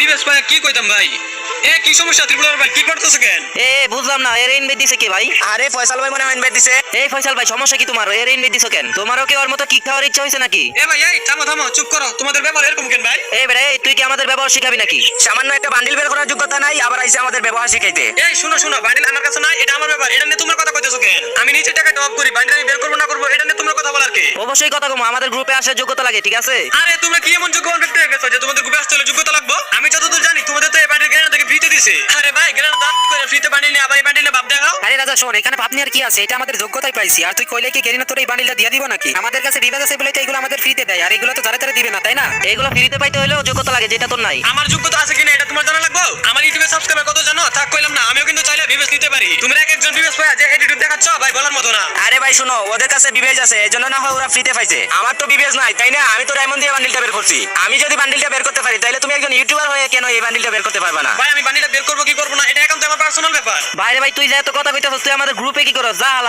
বিবেশ ভাই কি কইতাম ভাই? এ কি সমস্যা? ত্রিপুরার ভাই কি করতেছ কেন? এ বুঝলাম না এর ইনভাইট দিছে কে ভাই? আরে ফয়সাল ভাই মনে হয় ইনভাইট দিছে। এই ফয়সাল ভাই সমস্যা কি তোমার? এর ইনভাইট দিছো কেন? তোমারও কি ওর মতো কিক খাওয়ার ইচ্ছা হয়েছে নাকি? এ ভাই এই থামো থামো চুপ করো। তোমাদের ব্যাপার এরকম কেন ভাই? এই বেটা এই তুই কি আমাদের ব্যবহার শিখাবি নাকি? সামান্য একটা বান্ডিল বের করার যোগ্যতা নাই আবার আইসে আমাদের ব্যবহার শিখাইতে। এই শুনো শুনো বান্ডিল আমার কাছে নাই এটা আমার ব্যাপার। এটা নিয়ে তোমার কথা কইতেছো কেন? আমি নিজে টাকা টপ করি বান্ডিল আমি বের করব না করব এটা নিয়ে তোমার কথা বলার কে? অবশ্যই কথা কম আমাদের গ্রুপে আসার যোগ্যতা লাগে ঠিক আছে? আরে তোমরা কি এমন যোগ্য ব্যক্তি গেছো যে তোমাদের গ্রুপে আসতে হলে যোগ্যতা লাগবে আমি যতদূর জানি তোমাদের তো এই বান্ডিল গ্রেনেড থেকে আরে ভাই গ্রেনেড দাঁত করে ফ্রিতে বান্ডিল নিয়ে আবার এই ভাব দেখাও। আরে রাজা শোন এখানে ভাবনি আর কি আছে? এটা আমাদের যোগ্যতাই পাইছি। আর তুই কইলে কি গেরিনা তোর এই বান্ডিলটা দিয়ে দিব নাকি? আমাদের কাছে বিবেক আছে বলে তো এগুলো আমাদের ফ্রিতে দেয়। আর এগুলো তো তারে তারে দিবে না তাই না? এইগুলো ফ্রিতে পাইতে হলেও যোগ্যতা লাগে যেটা তোর নাই। আমার যোগ্যতা আছে কিনা এটা তোমার জানা লাগবে? আমার ইউটিউবে সাবস্ক্রাইবার কত জানো থাক কইলাম না। আমিও কিন্তু চাইলে বিবেচ নিতে পারি। তোমরা এক একজন পায় যে দেখাচ্ছ ভাই বলার মতো না। আরে ভাই শুনো ওদের কাছে বিবেজ আছে এই জন্য না হয় ওরা ফ্রিতে পাইছে। আমার তো বিবেজ নাই তাই না? আমি তো ডায়মন্ড দিয়ে বান্ডিলটা বের করছি আমি যদি বান্ডিলটা বের করতে পারি তাহলে তুমি একজন ইউটিউবার হয়ে কেন এই বান্ডিলটা বের করতে পারবে না? ভাই আমি বান্ডিলটা বের করব কি করব না? এটা এখন তো আমার পার্সোনাল ব্যাপার। বাইরে ভাই তুই যা তো কথা কইতাছস তুই আমাদের গ্রুপে কি করছ যা হালা।